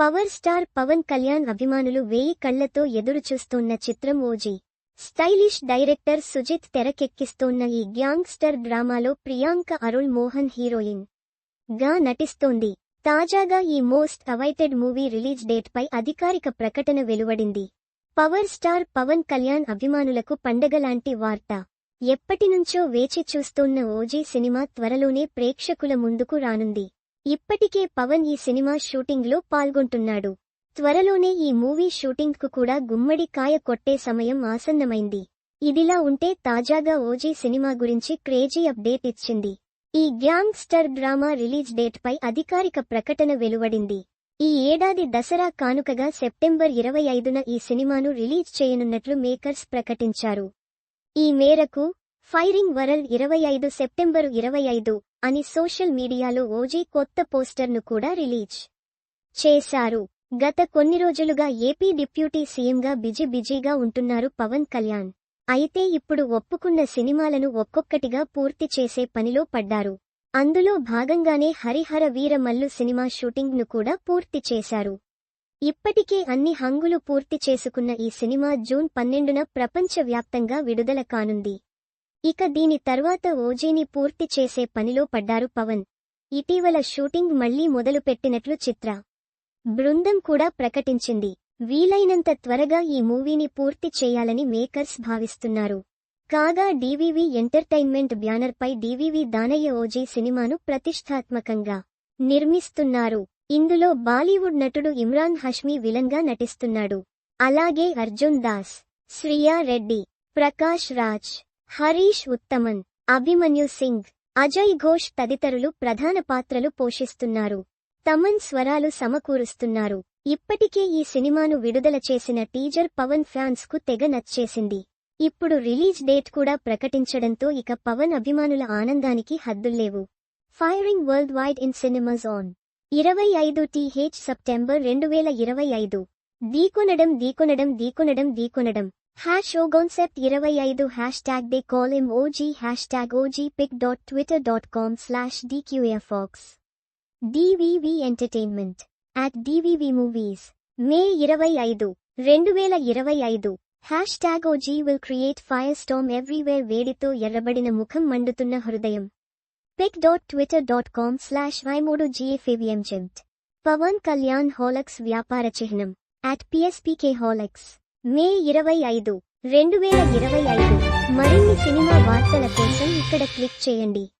Power star Pawan Kalyan అభిమానులు వేయి కళ్ళతో ఎదురుచూస్తోన్న చిత్రం ఓజీ. స్టైలిష్ డైరెక్టర్ సుజిత్ తెరకెక్కిస్తోన్న ఈ గ్యాంగ్స్టర్ డ్రామాలో ప్రియాంక అరుళ్ మోహన్ హీరోయిన్గా నటిస్తోంది. తాజాగా ఈ most awaited movie release date పై అధికారిక ప్రకటన వెలువడింది. పవర్ స్టార్ పవన్ కళ్యాణ్ అభిమానులకు పండగలాంటి వార్త. ఎప్పటినుంచో వేచి చూస్తోన్న ఓజీ సినిమా త్వరలోనే ప్రేక్షకుల ముందుకు రానుంది. ఇప్పటికే పవన్ ఈ సినిమా షూటింగ్లో పాల్గొంటున్నాడు. త్వరలోనే ఈ మూవీ షూటింగ్కు కూడా గుమ్మడి కాయ కొట్టే సమయం ఆసన్నమైంది. ఇదిలా ఉంటే తాజాగా ఓజీ సినిమా గురించి క్రేజీ అప్డేట్ ఇచ్చింది. ఈ గ్యాంగ్స్టర్ డ్రామా రిలీజ్ డేట్ పై అధికారిక ప్రకటన వెలువడింది. ఈ ఏడాది దసరా కానుకగా సెప్టెంబర్ ఇరవై ఐదున ఈ సినిమాను రిలీజ్ చేయనున్నట్లు మేకర్స్ ప్రకటించారు. ఈ మేరకు ఫైరింగ్ వరల్డ్ ఇరవై ఐదు సెప్టెంబరు ఇరవై ఐదు అని సోషల్ మీడియాలో ఓజీ కొత్త పోస్టర్ను కూడా రిలీజ్ చేశారు. గత కొన్ని రోజులుగా ఏపీ డిప్యూటీ సీఎంగా బిజీ బిజీగా ఉంటున్నారు పవన్ కళ్యాణ్. అయితే ఇప్పుడు ఒప్పుకున్న సినిమాలను ఒక్కొక్కటిగా పూర్తి చేసే పనిలో పడ్డారు. అందులో భాగంగానే హరిహర వీరమల్లు సినిమా షూటింగ్ను కూడా పూర్తి చేశారు. ఇప్పటికే అన్ని హంగులు పూర్తి చేసుకున్న ఈ సినిమా జూన్ పన్నెండున ప్రపంచవ్యాప్తంగా విడుదల కానుంది. ఇక దీని తర్వాత ఓజీని పూర్తి చేసే పనిలో పడ్డారు పవన్. ఇటీవల షూటింగ్ మళ్ళీ మొదలుపెట్టినట్లు చిత్ర. బృందం కూడా ప్రకటించింది. వీలైనంత త్వరగా ఈ మూవీని పూర్తి చేయాలని మేకర్స్ భావిస్తున్నారు. కాగా డీవీవీ ఎంటర్టైన్మెంట్ బ్యానర్పై డీవీవీ దానయ్య ఓజీ సినిమాను ప్రతిష్టాత్మకంగా నిర్మిస్తున్నారు. ఇందులో బాలీవుడ్ నటుడు ఇమ్రాన్ హష్మీ విలన్గా నటిస్తున్నాడు. అలాగే అర్జున్ దాస్ శ్రియా రెడ్డి ప్రకాష్ రాజ్ హరీష్ ఉత్తమన్ అభిమన్యు సింగ్ అజయ్ ఘోష్ తదితరులు ప్రధాన పాత్రలు పోషిస్తున్నారు. తమన్ స్వరాలు సమకూరుస్తున్నారు. ఇప్పటికే ఈ సినిమాను విడుదల చేసిన టీజర్ పవన్ ఫ్యాన్స్కు తెగ నచ్చేసింది. ఇప్పుడు రిలీజ్ డేట్ కూడా ప్రకటించడంతో ఇక పవన్ అభిమానుల ఆనందానికి హద్దుల్లేవు. Firing worldwide in cinemas on ఇరవై ఐదు టీహెచ్ సెప్టెంబర్ రెండు వేల ఇరవై ఐదు. దీకొనడం దీకొనడం దీకొనడం దీకొనడం. హ్యాష్ ఓ కాన్సెప్ట్ ఇరవై ఐదు hashtag they call em OG hashtag OG pic dot Twitter dot com slash డీక్యూఎఫాక్స్ DVV entertainment at DVV movies May ఇరవై ఐదు రెండు వేల ఇరవై ఐదు hashtag OG will create fire storm everywhere వేడితో ఎర్రబడిన ముఖం మండుతున్న హృదయం pic dot Twitter dot com slash వైమూడు జిఎఫేవిఎం చెంట్ పవన్ కళ్యాణ్ హాలక్స్ వ్యాపార చిహ్నం అట్ పిఎస్పీకే హాలక్స్ మే ఇరవై ఐదు రెండు వేల ఇరవై ఐదు. మరిన్ని సినిమా వార్తల కోసం ఇక్కడ క్లిక్ చేయండి.